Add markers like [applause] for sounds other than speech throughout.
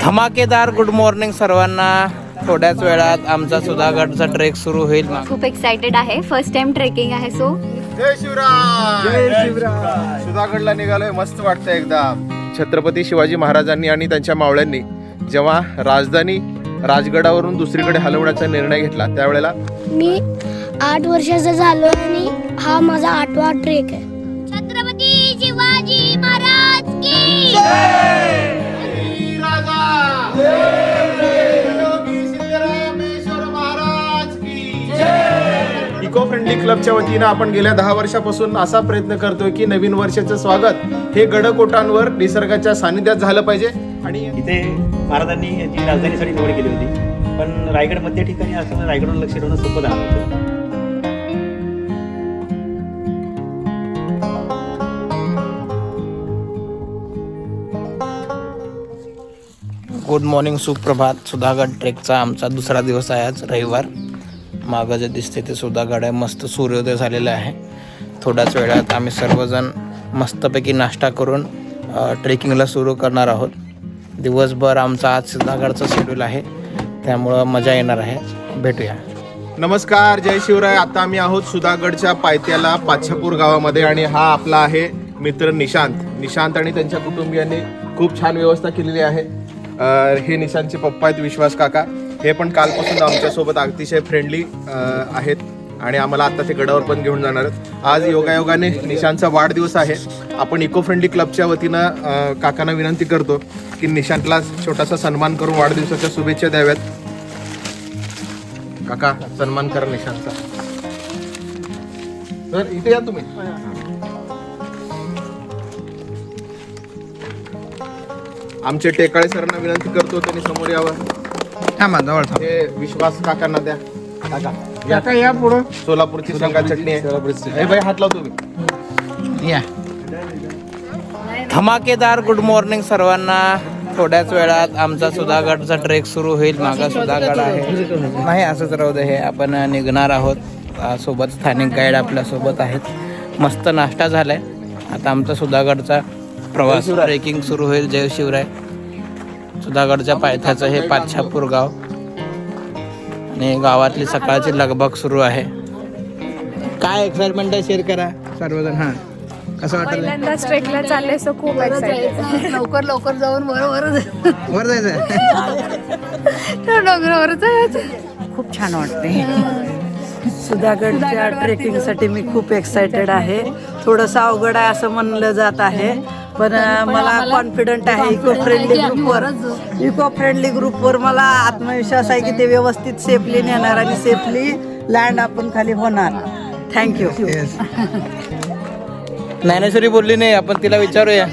धमाकेदार good morning सर्वांना. थोड्याच वेळात आमचा सुधागडचा ट्रेक सुरू होईल खूप एक्साइटेड आहे. फर्स्ट टाइम ट्रेकिंग आहे सो जय शिवराय. जय शिवराय. सुधागडला निघालोय मस्त वाटतं एकदा छत्रपती शिवाजी महाराजांनी आणि त्यांच्या मावळ्यांनी जेव्हा राजधानी राजगडावरून दुसरीकडे हलवण्याचा निर्णय घेतला त्यावेळेला मी आठ वर्षाचा झालो आणि हा माझा आठवा ट्रेक आहे. छत्रपती शिवाजी महाराज की. इको फ्रेंडली क्लबच्या वतीनं आपण गेल्या दहा वर्षापासून असा प्रयत्न करतोय की नवीन वर्षाचं स्वागत हे गडकोटांवर निसर्गाच्या सानिध्यात झालं पाहिजे. आणि इथे महाराजांनी यांची राजधानीसाठी निवड केली होती. पण रायगड मध्य ठिकाणी असल्यामुळे रायगडवर लक्ष ठेवणं सोपं झालं होतं. गुड मॉर्निंग सुप्रभात. सुधागड ट्रेकचा आमचा दुसरा दिवस आहे आज रविवार. मागं जे दिसते ते सुधागड आहे. मस्त सूर्योदय झालेला आहे. थोड्याच वेळात आम्ही सर्वजण मस्तपैकी नाश्ता करून ट्रेकिंगला सुरू करणार आहोत. दिवसभर आमचा आज सुधागडचा शेड्यूल आहे. त्यामुळं मजा येणार आहे. भेटूया. नमस्कार जय शिवराय. आता आम्ही आहोत सुधागडच्या पायथ्याला पाच्छापूर गावामध्ये आणि हा आपला आहे मित्र निशांत. निशांत आणि त्यांच्या कुटुंबियांनी खूप छान व्यवस्था केलेली आहे. हे निशांतचे पप्पा आहेत विश्वास काका. हे पण कालपासून आमच्यासोबत अतिशय फ्रेंडली आहेत. आणि आम्हाला आता ते गडावर पण घेऊन जाणार आहेत. आज योगायोगाने निशांतचा वाढदिवस आहे. आपण इको फ्रेंडली क्लबच्या वतीनं काकांना विनंती करतो की निशांतला छोटासा सन्मान करून वाढदिवसाच्या शुभेच्छा द्याव्यात. काका सन्मान करा निशांतचा. तर इथे या तुम्ही. हो आमचे टेकाळे सरांना विनंती करतो त्यांनी समोर यावं. थांबा जवळ हे विश्वास काकांना द्या. काका काका या पुढं. सोलापूरची शेंगा चटणी आहे. हे बाई हात लावतो तुम्ही या. धमाकेदार गुड मॉर्निंग सर्वांना. थोड्याच वेळात आमचा सुधागडचा ट्रेक सुरू होईल मागा सुधागड आहे. नाही असंच राहू दे हे आपण निघणार आहोत. आ, सोबत स्थानिक गाईड आपल्यासोबत आहेत. मस्त नाश्ता झालाय. आता आमचा सुधागडचा प्रवास. ट्रेकिंग सुरू होईल. जय शिवराय. सुधागडच्या पायथ्याचं हे पाच्छापूर गाव. आणि गावातली सकाळची लगबग सुरू आहे. काय एक्साइटमेंट आहे? शेअर करा. सर्वजण हां. कसं वाटलं पहिल्यांदाच ट्रेकला चालले सो खूप एक्साइटेड लवकर लवकर जाऊन बरोबर वर जायचं. [laughs] डोंगरावर जायचं. खूप छान वाटते सुधागडच्या ट्रेकिंगसाठी मी खूप एक्सायटेड आहे. थोडंसं अवघड आहे असं म्हणलं जात आहे. पण मला कॉन्फिडंट आहे इको फ्रेंडली ग्रुपवर इको फ्रेंडली ग्रुपवर मला आत्मविश्वास आहे की ते व्यवस्थित सेफली नेणार आणि सेफली लँड आपण खाली होणार. थँक्यू ज्ञानेश्वरी बोलली नाही आपण तिला विचारूया.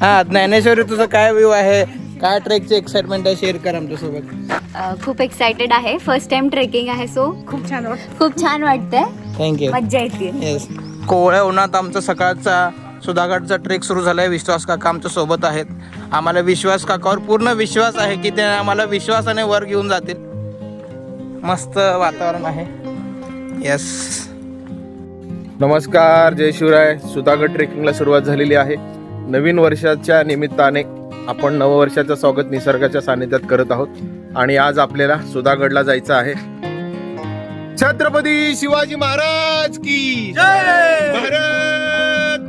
हा ज्ञानेश्वरी तुझं काय व्ह्यू आहे? काय ट्रेकची एक्साइटमेंट आहे? शेअर कर आमच्यासोबत. खूप एक्साइटेड आहे. फर्स्ट टाइम ट्रेकिंग आहे सो खूप छान वाटत. खूप छान वाटतंय. थँक्यू मज्जा येते. येस कोवळ्या उन्हात आमचा सकाळचा सुधागडचा ट्रेक सुरू झाला आहे विश्वास काका आमच्यासोबत आहेत. आम्हाला विश्वास काकावर पूर्ण विश्वास आहे की ते आम्हाला विश्वासाने वर घेऊन जातील. मस्त वातावरण आहे. येस नमस्कार जय शिवराय. सुधागड ट्रेकिंगला सुरुवात झालेली आहे. नवीन वर्षाच्या निमित्ताने आपण नववर्षाचं स्वागत निसर्गाच्या सानिध्यात करत आहोत. आणि आज आपल्याला सुधागडला जायचं आहे. छत्रपती शिवाजी महाराज की भारत!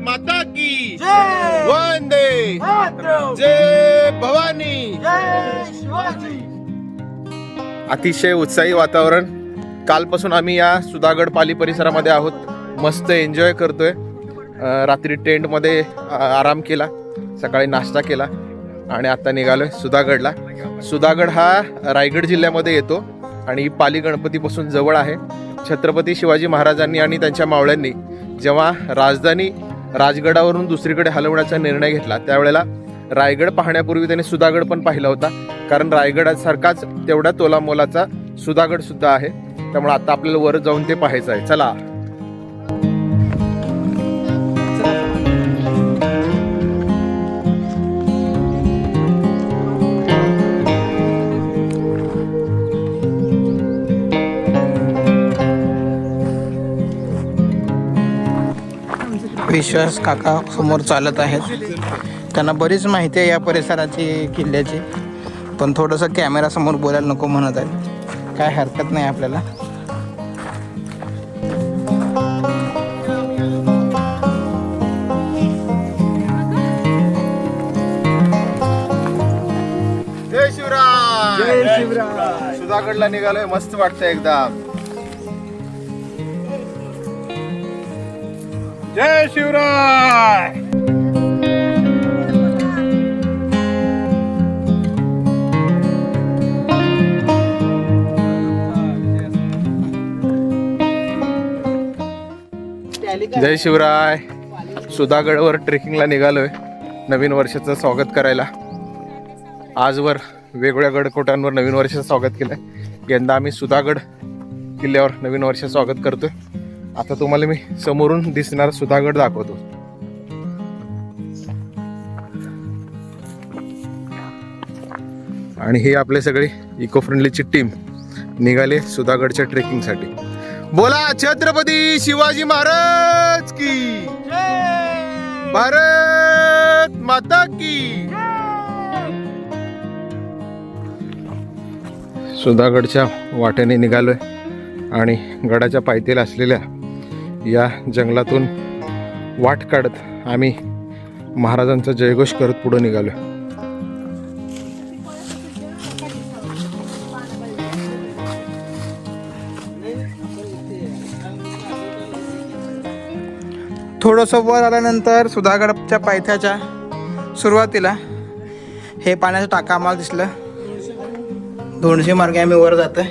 माता की। वंदे। जय भवानी। अतिशय उत्साही वातावरण. कालपासून आम्ही या सुधागड पाली परिसरामध्ये आहोत. मस्त एन्जॉय करतोय. रात्री टेंटमध्ये आराम केला. सकाळी नाश्ता केला. आणि आता निघालोय सुधागडला. सुधागड हा रायगड जिल्ह्यामध्ये येतो. आणि ही पाली गणपतीपासून जवळ आहे. छत्रपती शिवाजी महाराजांनी आणि त्यांच्या मावळ्यांनी जेव्हा राजधानी राजगडावरून दुसरीकडे हलवण्याचा निर्णय घेतला. त्यावेळेला रायगड पाहण्यापूर्वी त्याने सुधागड पण पाहिला होता. कारण रायगडासारखाच तेवढ्या तोला मोलाचा सुधागड सुद्धा आहे. त्यामुळे आता आपल्याला वर जाऊन ते पाहायचं आहे. चला. विश्वास काका समोर चालत आहेत. त्यांना बरीच माहिती आहे या परिसराची किल्ल्याची. पण थोडंसं कॅमेरासमोर बोलायला नको म्हणत आहे काय हरकत नाही आपल्याला. जय शिवराय. जय शिवराय. सुधागडला निघालोय मस्त वाटतंय एकदम. जय शिवराय. जय शिवराय. सुधागडवर ट्रेकिंगला निघालोय. नवीन वर्षाचं स्वागत करायला. आजवर वेगवेगळ्या गडकोटांवर नवीन वर्षाचं स्वागत केलंय. यंदा आम्ही सुधागड किल्ल्यावर नवीन वर्षाचं स्वागत करतोय. आता तुम्हाला मी समोरून दिसणार सुधागड दाखवतो. आणि ही आपले सगळी इको फ्रेंडलीची टीम निघाले सुधागडच्या ट्रेकिंगसाठी बोला छत्रपती शिवाजी महाराज की. भारत माता की. सुधागडच्या वाटेने निघालोय आणि गडाच्या पायथ्याला असलेल्या या जंगलातून वाट काढत आम्ही महाराजांचा जयघोष करत पुढे निघालो. थोडंसं वर आल्यानंतर सुधागडच्या पायथ्याच्या सुरुवातीला हे पाण्याचं टाका आम्हाला दिसलं. दोनशे मार्गे आम्ही वर जातोय.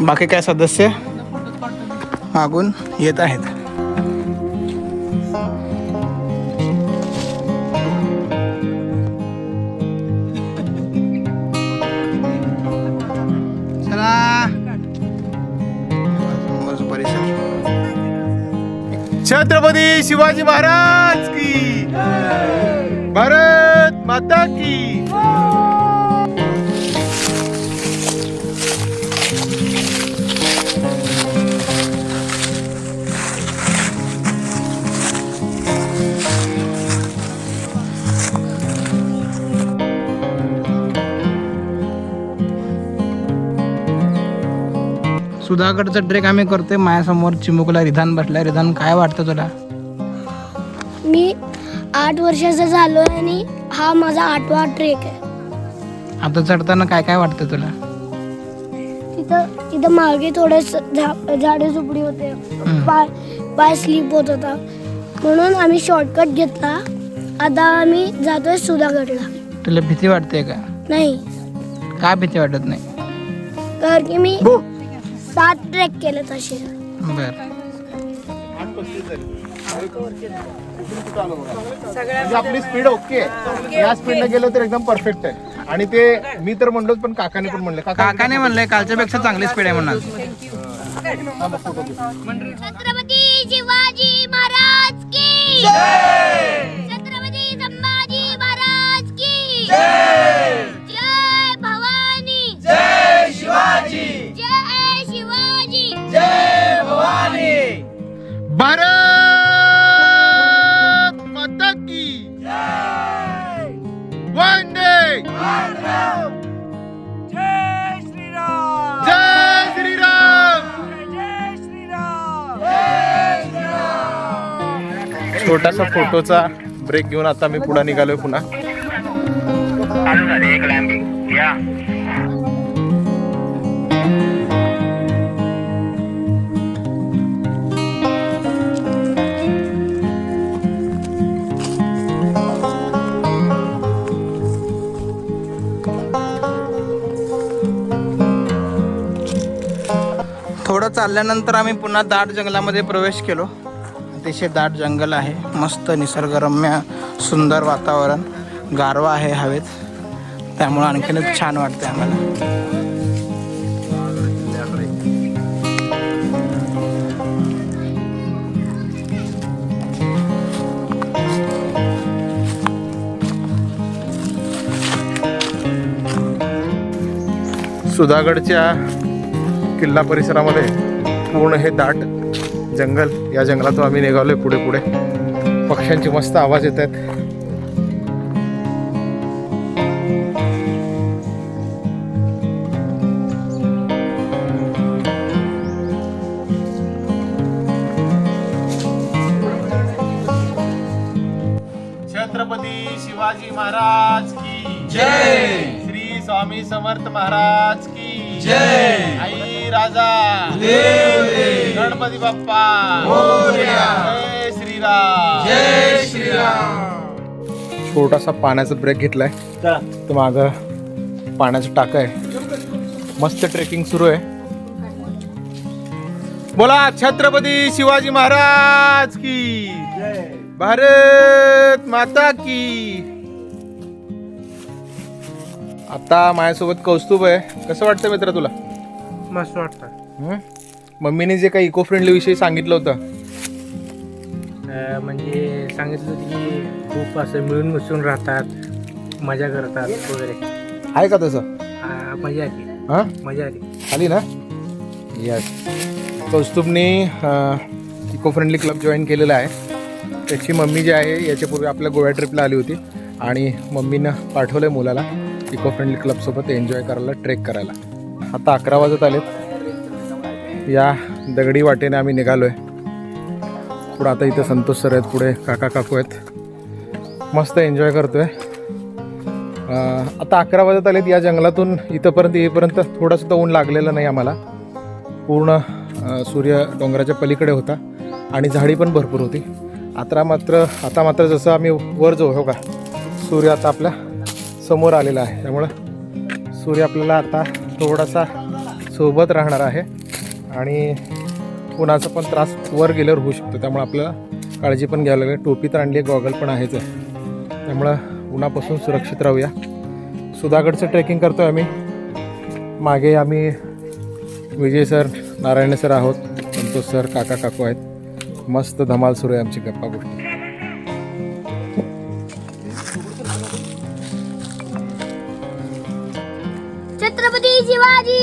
बाकी काय सदस्य? मागून येत आहेत. छत्रपती शिवाजी महाराज की. भारत माता की. सुधागडचं ट्रेक आम्ही करतोय. माझ्यासमोर चिमुकला रिधान बसलाय. रिधान काय वाटतं तुला? मी आठ वर्षाचा झालो आणि हा माझा आठवा ट्रेक आहे. आता चढताना काय काय वाटतं तुला? तिथं तिथं मागे थोडस झाडे झुपडी होते. पाय पाय स्लिप होत होता. म्हणून आम्ही शॉर्टकट घेतला. आता आम्ही जातोय सुधागडला तुला भीती वाटते का? नाही. का भीती वाटत नाही? कारण की मी सात ट्रेक केले तसे. बर. म्हणजे आपली स्पीड ओके या स्पीडला गेलो तर एकदम परफेक्ट आहे. आणि ते मी तर म्हणलोच पण काकाने पण म्हणले. काका काकाने म्हणलंय कालच्या पेक्षा चांगली स्पीड आहे म्हणणार छत्रपती शिवाजी महाराज की छत्रपती संभाजी महाराज की जय भवानी! जय शिवाजी! शिवाजी भारत माता की। वंदे। जय श्रीराम। छोटासा फोटोचा ब्रेक घेऊन आता मी पुढे निघालोय पुन्हा. थोडं चालल्यानंतर आम्ही पुन्हा दाट जंगलामध्ये प्रवेश केलो. अतिशय दाट जंगल आहे. मस्त निसर्गरम्य सुंदर वातावरण. गारवा आहे हवेत. त्यामुळं आणखीनच छान वाटते आम्हाला. सुधागडच्या किल्ला परिसरामध्ये पूर्ण हे दाट जंगल या जंगलातून आम्ही निघालोय पुढे पुढे. पक्ष्यांचे मस्त आवाज येत आहेत छत्रपती शिवाजी महाराज की जय. श्री स्वामी समर्थ महाराज की जय. आई राजा। गणपती बाप्पा। जय श्रीराम। जय श्रीराम। छोटासा पाण्याचा ब्रेक घेतलाय. तर माग पाण्याचं टाक आहे. मस्त ट्रेकिंग सुरू आहे. बोला छत्रपती शिवाजी महाराज की. भारत माता की. आता माझ्यासोबत कौस्तुभ आहे. कसं वाटतं मित्र तुला? मस्त वाटतं. हं? मम्मीने जे काही इको फ्रेंडली विषयी सांगितलं होतं. म्हणजे सांगितलं होतं की खूप असं मिळून मिसळून राहतात मजा करतात वगैरे. आहे का तसं? मजा आली. हां? मजा आली. आली ना? यस कौस्तुभने इको फ्रेंडली क्लब जॉईन केलेला आहे. त्याची मम्मी जी आहे याच्यापूर्वी आपल्या गोव्या ट्रिपला आली होती. आणि मम्मीनं पाठवलं आहे मुलाला इको फ्रेंडली क्लबसोबत एन्जॉय करायला ट्रेक करायला. आता अकरा वाजत आलेत. या दगडी वाटेने आम्ही निघालो आहे पुढं आता इथं संतोष सर आहेत पुढे काका काकू आहेत. मस्त एन्जॉय करतो आहे आता अकरा वाजत आलेत. या जंगलातून इथंपर्यंत येईपर्यंत थोडंसं तर ऊन लागलेलं नाही आम्हाला. पूर्ण सूर्य डोंगराच्या पलीकडे होता आणि झाडी पण भरपूर होती. आता मात्र आता मात्र जसं आम्ही वर जाऊ हो का? सूर्य आता आपल्यासमोर आलेला आहे. त्यामुळं सूर्य आपल्याला आता थोडासा सोबत राहणार आहे. आणि उन्हाचा पण त्रास वर गेल्यावर होऊ शकतो. त्यामुळे आपल्याला काळजी पण घ्यावी लागेल. टोपी तर आणली गॉगल पण आहेच. आहे त्यामुळं उन्हापासून सुरक्षित राहूया. सुधागडचं ट्रेकिंग करतो आहे आम्ही. मागे आम्ही विजय सर नारायण सर आहोत. संतोष सर काका काकू आहेत. मस्त धमाल सुरू आहे आमची. गप्पा गोष्टी.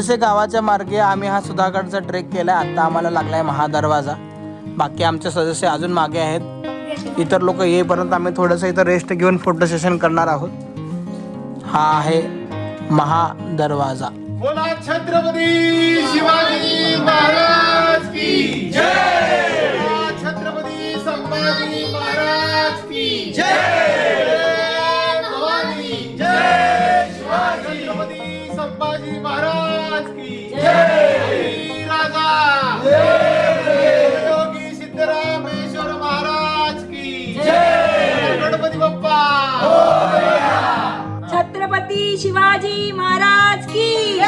धोंडसे गावाच्या मार्गे आम्ही हा सुधागडचा ट्रेक केला आता आम्हाला लागलाय महादरवाजा. बाकी आमचे सदस्य अजून मागे आहेत. इतर लोक येईपर्यंत आम्ही थोडंसं इथं रेस्ट घेऊन फोटो सेशन करणार आहोत. हा आहे महादरवाजा. छत्रपती शिवाजी महाराज की जय. छत्रपती संभाजी महाराज की जय. छत्रपती शिवाजी महाराज की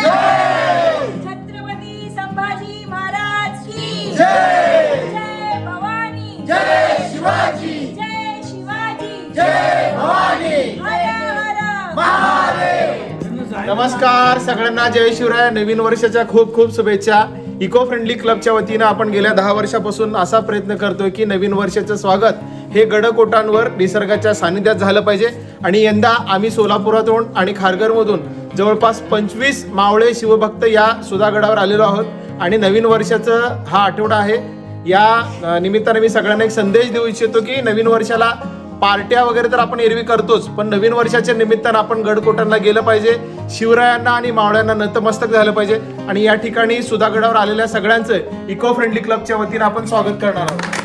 छत्रपती संभाजी महाराज की जय! भवानी! जय शिवाजी! जय शिवाजी! जय भवानी! नमस्कार सगळ्यांना जय शिवराय. नवीन वर्षाच्या खूप खूप शुभेच्छा. इको फ्रेंडली क्लबच्या वतीनं आपण गेल्या दहा वर्षापासून असा प्रयत्न करतोय की नवीन वर्षाचं स्वागत. हे गडकोटांवर निसर्गाच्या सानिध्यात झालं पाहिजे. आणि यंदा आम्ही सोलापुरातून आणि खारघरमधून जवळपास पंचवीस मावळे शिवभक्त या सुधागडावर आलेलो आहोत. आणि नवीन वर्षाचं हा आठवडा आहे. या निमित्ताने मी सगळ्यांना एक संदेश देऊ इच्छितो की नवीन वर्षाला पार्ट्या वगैरे तर आपण एरवी करतोच पण नवीन वर्षाच्या निमित्तानं आपण गडकोटांना गेलं पाहिजे. शिवरायांना आणि मावळ्यांना नतमस्तक झालं पाहिजे. आणि या ठिकाणी सुधागडावर आलेल्या सगळ्यांचं इको फ्रेंडली क्लबच्या वतीनं आपण स्वागत करणार आहोत.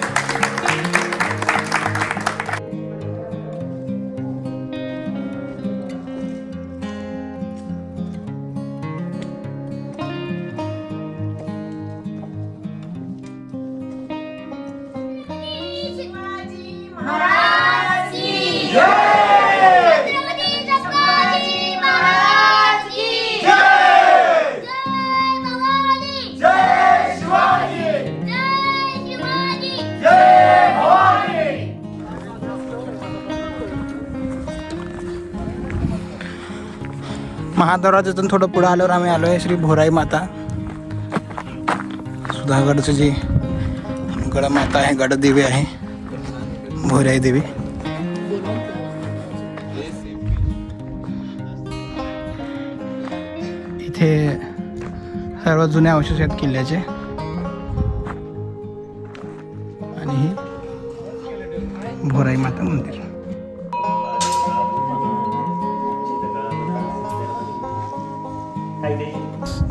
महादरवाजातून थोडं पुढं आल्यावर आम्ही आलो आहे श्री भोराई माता. सुधागडचं जी गडमाता आहे गडदेवी आहे भोराई देवी. इथे सर्व जुने अवशेष आहेत किल्ल्याचे. आणि ही भोराई माता मंदिर.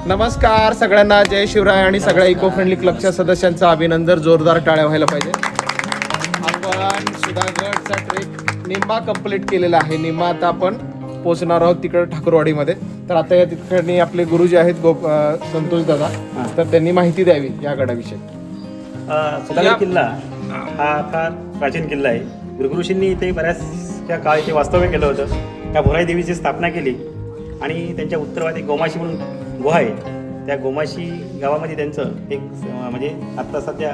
नमस्कार सगळ्यांना जय शिवराय आणि सगळ्या इको फ्रेंडली क्लबच्या सदस्यांचं अभिनंदन. जोरदार टाळ्या व्हायला पाहिजे. आपण सुधागडचा ट्रेक निम्मा कंप्लीट केलेला आहे. निम्मा आता आपण पोहोचणार आहोत तिकडे ठाकूरवाडीमध्ये. तर आता या ठिकाणी आपले गुरुजी आहेत गोप संतोष दादा. तर त्यांनी माहिती द्यावी या गडाविषयी. सुधागड किल्ला. हा फार प्राचीन किल्ला आहे. गुरुऋषींनी इथे बऱ्याचशा काळ इथे वास्तव्य केलं होतं. त्या भोराई देवीची स्थापना केली. आणि त्यांच्या उत्तरवादी गोमाशी म्हणून गुहा आहे. त्या गोमाशी गावामध्ये त्यांचं एक म्हणजे आत्ता सध्या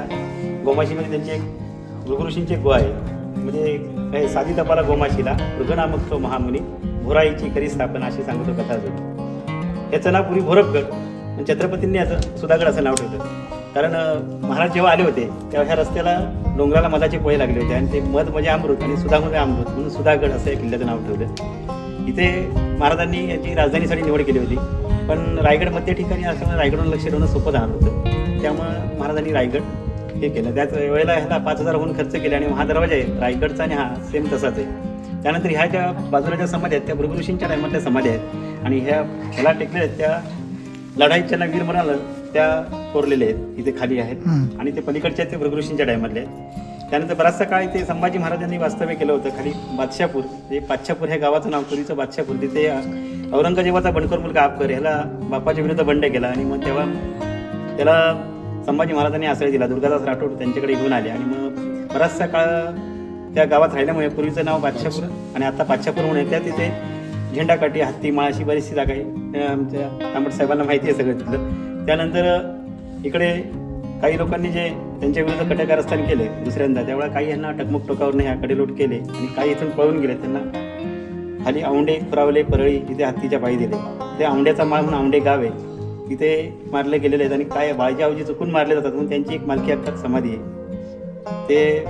गोमाशीमध्ये त्यांची एक गुरुऋषींची गुहा आहे. म्हणजे काही साधी तपाला गोमाशीला मृगनामक तो महामुनी भोराईची करी स्थापना अशी सांगतो कथा याचं नाव पूर्वी भोरपगड आणि छत्रपतींनी याचं सुधागड असं नाव ठेवलं. कारण महाराज जेव्हा आले होते तेव्हा ह्या रस्त्याला डोंगराला मधाचे पोहे लागले होते आणि ते मध म्हणजे अमृत आणि सुधा म्हणजे अमृत म्हणून सुधागड असं या किल्ल्याचं नाव ठेवलं. इथे महाराजांनी याची राजधानीसाठी निवड केली होती. पण रायगड मध्य ठिकाणी असल्यामुळे रायगडवर लक्ष ठेवणं सोपं जाणार होतं त्यामुळं महाराजांनी रायगड हे केलं. त्याच वेळेला ह्याला पाच हजारहून खर्च केले आणि हा दरवाजा आहे. रायगडचा आणि हा सेम तसाच आहे. त्यानंतर ह्या ज्या बाजूला ज्या समाधी आहेत त्या भृगऋषींच्या टायमातल्या समाधी आहेत. आणि ह्या ह्याला टेकलेल्या आहेत त्या लढाईत ज्यांना वीर म्हणालं त्या कोरलेल्या आहेत. इथे खाली आहेत. आणि ते पलीकडच्या आहेत ते भृगऋषींच्या टायमधले आहेत. त्यानंतर बराचसा काळ इथे संभाजी महाराजांनी वास्तव्य केलं होतं. खाली बादशापूर हे पाच्छापूर हे गावाचं नाव पूर्वीचं बादशापूर तिथे औरंगजेबाचा बंडखोर मुलगा आपकर ह्याला बापाच्या विरुद्ध बंड केला आणि मग तेव्हा त्याला संभाजी महाराजांनी आश्रय दिला. दुर्गादास राठोड त्यांच्याकडे घेऊन आले आणि मग बराचसा काळ त्या गावात राहिल्यामुळे पूर्वीचं नाव बादशापूर आणि आता बादशापूर म्हणून त्या तिथे झेंडाकाठी हत्ती माळ अशी बरीचशी जागा आहे. आमच्या तांबट साहेबांना माहिती आहे सगळं तिथलं. त्यानंतर इकडे काही लोकांनी जे त्यांच्या विरुद्ध कटकारस्थान केले दुसऱ्यांदा त्यावेळेला काही यांना टकमुक नाही आकडे लूट केले आणि काही इथून पळून गेले. त्यांना खाली औंडे खुरावले परळी इथे हत्तीच्या पायी दिले. ते औंड्याचा माळ म्हणून औंडे गाव आहे. तिथे मारले गेलेले आहेत आणि काय बाळजावजी चुकून मारले जातात म्हणून त्यांची एक मालकी अर्थात समाधी आहे. ते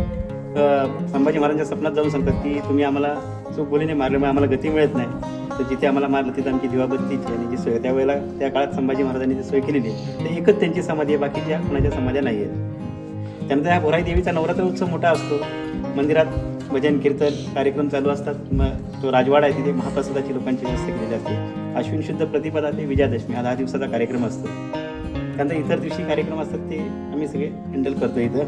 संभाजी महाराजांच्या स्वप्नात जाऊन सांगतात की तुम्ही आम्हाला चूक बोलीने मारल्यामुळे आम्हाला गती मिळत नाही. तर जिथे आम्हाला मारलं तिथं आमची दिवाबत्तीची आणि जी सोय त्यावेळेला त्या काळात संभाजी महाराजांनी जी सोय केलेली आहे ते एकच त्यांची समाधी आहे बाकीच्या कोणाच्या समाध्या नाही आहेत. त्यानंतर ह्या भोराई देवीचा नवरात्र उत्सव मोठा असतो. मंदिरात भजन कीर्तन कार्यक्रम चालू असतात. मग तो राजवाडा आहे तिथे महाप्रसादाची लोकांची व्यवस्था केलेली असते. अश्विन शुद्ध प्रतिपदा ते विजयादशमी हा दहा दिवसाचा कार्यक्रम असतो. त्यानंतर इतर दिवशी कार्यक्रम असतात ते आम्ही सगळे हँडल करतो इथं.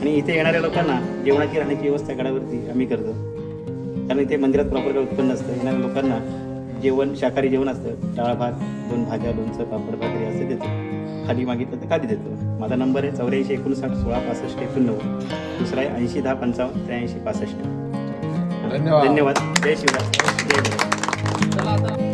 आणि इथे येणाऱ्या लोकांना जेवणाची राहण्याची व्यवस्था गडावरती आम्ही करतो. कारण इथे मंदिरात प्रॉपर उत्पन्न असतं येणाऱ्या लोकांना जेवण शाकाहारी जेवण असतं. डाळ भात दोन भाज्या लोणचं पापड भाकरी असं देतो. खाली मागितलं तर खाली देतो. माझा नंबर आहे चौऱ्याऐंशी एकोणसाठ सोळा पासष्ट एकोणनव्वद. दुसरा आहे ऐंशी दहा पंचावन्न त्र्याऐंशी पासष्ट. धन्यवाद. धन्यवाद. जय शिवराय. जय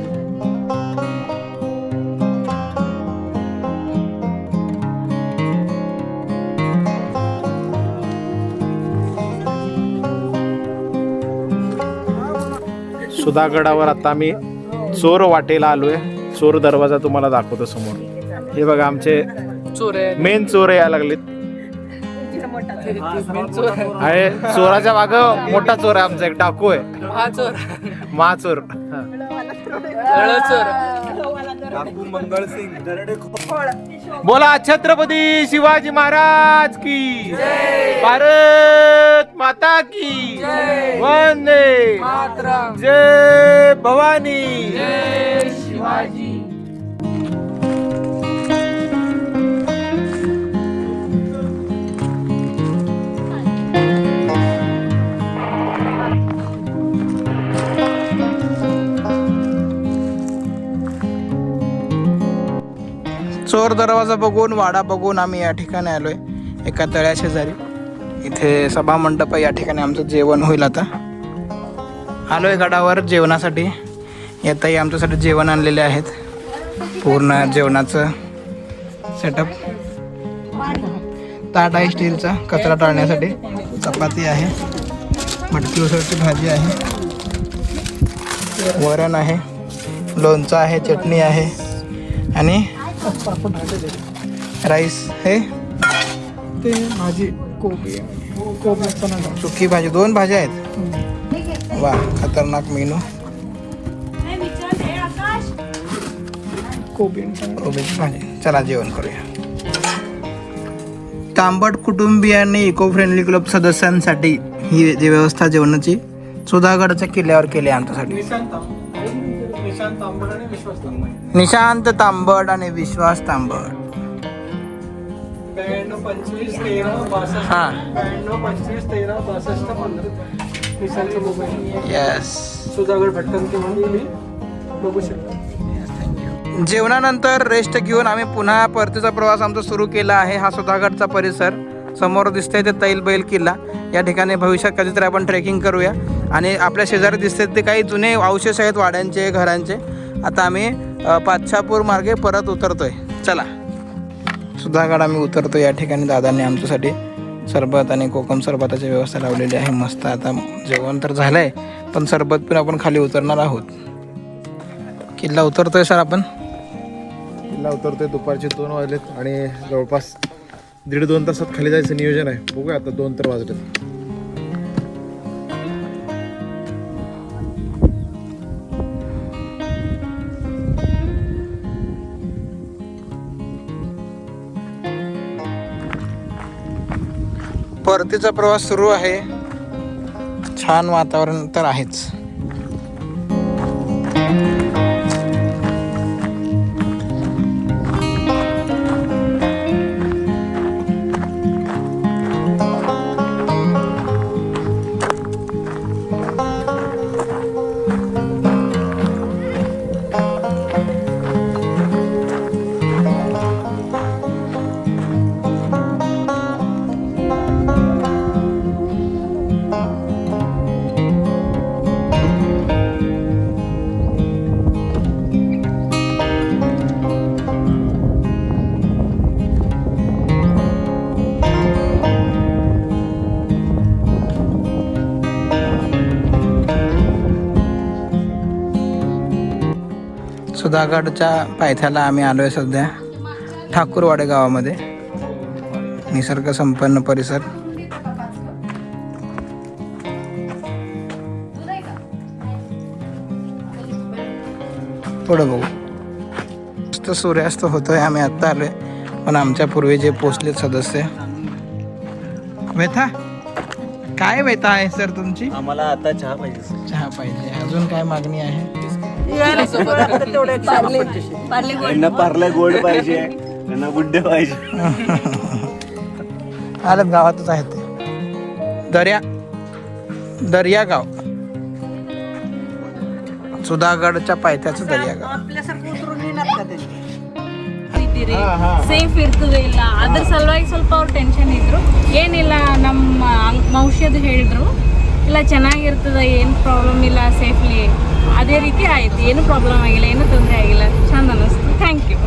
सुधागडावर आता आम्ही चोर वाटेला आलोय. चोर दरवाजा तुम्हाला दाखवतो समोर. हे बघा आमचे मेन चोर यायला लागलेत. आहे चोराच्या माग मोठा चोर आहे आमचा एक डाकू आहे. महाचोर. हा. बोला छत्रपती शिवाजी महाराज की. भारत माता की. वंदे. जय भवानी. चोर दरवाजा बघून वाडा बघून आम्ही या ठिकाणी आलोय एका तळ्या शेजारी. इथे सभा मंडप या ठिकाणी आमचं जेवण होईल आता. आलोय गडावर जेवणासाठी. येताही आमच्यासाठी जेवण आणलेले आहेत. पूर्ण जेवणाचं सेटअप ताट आहे स्टीलचा कचरा टाळण्यासाठी. चपाती आहे. मटकी उसळची भाजी आहे. वरण आहे. लोणचं आहे चटणी आहे. आणि राईस हे? ते भाजी कोबी. कोबी चना सुकी भाजी. दोन भाज्या आहेत? वा खतरनाक मेनू. कोबी कोबीची भाजी. चला जेवण करूया. तांबट कुटुंबीय आणि इको फ्रेंडली क्लब सदस्यांसाठी ही जी व्यवस्था जेवणाची सुधागडच्या किल्ल्यावर केली आहे आमच्यासाठी. निशांत तांबड आणि विश्वास तांबड. निशांत तांबट आणि विश्वास तांबट ब्याण्णव पंचवीस तेरा बासष्ट. हां. ब्याण्णव पंचवीस तेरा बासष्ट पंधरा. निशांतचा मोबाईल. येस सुधागड भटकंती म्हणून तुम्ही बघू शकता. जेवणानंतर रेस्ट घेऊन आम्ही पुन्हा परतीचा प्रवास आमचा सुरू केला आहे. हा सुधागडचा परिसर. समोर दिसतंय ते तैल बैल किल्ला. या ठिकाणी भविष्यात कधीतरी आपण ट्रेकिंग करूया. आणि आपल्या शेजारी दिसते ते काही जुने अवशेष आहेत वाड्यांचे घरांचे. आता आम्ही पाचशापूर मार्गे परत उतरतोय. चला. सुधागड आम्ही उतरतो या ठिकाणी दादांनी आमच्यासाठी सरबत आणि कोकम सरबताची व्यवस्था लावलेली आहे. मस्त आता जेवण तर झालं आहे पण सरबत पण आपण खाली उतरणार आहोत. किल्ला उतरतोय सर आपण? किल्ला उतरतोय दुपारचे दोन वाजलेत आणि जवळपास दीड दोन तासात खाली जायचं नियोजन आहे. बघूया आता दोन तर वाजलेत. परतीचा प्रवास सुरू आहे. छान वातावरण तर आहेच. सुधागडच्या पायथ्याला आम्ही आलो आहे सध्या. ठाकूरवाडे गावामध्ये. निसर्ग संपन्न परिसर. पुढं बघू. मस्त सूर्यास्त होतोय आम्ही आत्ता आलोय. पण आमच्या पूर्वी जे पोचलेत सदस्य. व्यथा काय व्यथा आहे सर तुमची? आम्हाला आता चहा पाहिजे चहा पाहिजे. अजून काय मागणी आहे? तेवढे त्यांना पार्ले गोल्ड पाहिजे त्यांना बुड्डे पाहिजे आलं गावातच आहे ते दर्या दर्या गाव सुधागडच्या पायथ्याचं दर्या गाव आपल्यासारखं उतरून येणार का त्यांनी ಸೇಫ್ ಇರ್ತದೆ ಇಲ್ಲ ಅದ್ರ ಸಲುವಾಗಿ ಸ್ವಲ್ಪ ಅವ್ರು ಟೆನ್ಷನ್ ಇದ್ರು ಏನಿಲ್ಲ ನಮ್ಮ ಔಷಧ ಹೇಳಿದ್ರು ಇಲ್ಲ ಚೆನ್ನಾಗಿರ್ತದೆ ಏನು ಪ್ರಾಬ್ಲಮ್ ಇಲ್ಲ ಸೇಫ್ಲಿ ಅದೇ ರೀತಿ ಆಯ್ತು. ಏನು ಪ್ರಾಬ್ಲಮ್ ಆಗಿಲ್ಲ ಏನು ತೊಂದರೆ ಆಗಿಲ್ಲ. ಚಂದ ಅನ್ನಿಸ್ತು ಥ್ಯಾಂಕ್ ಯು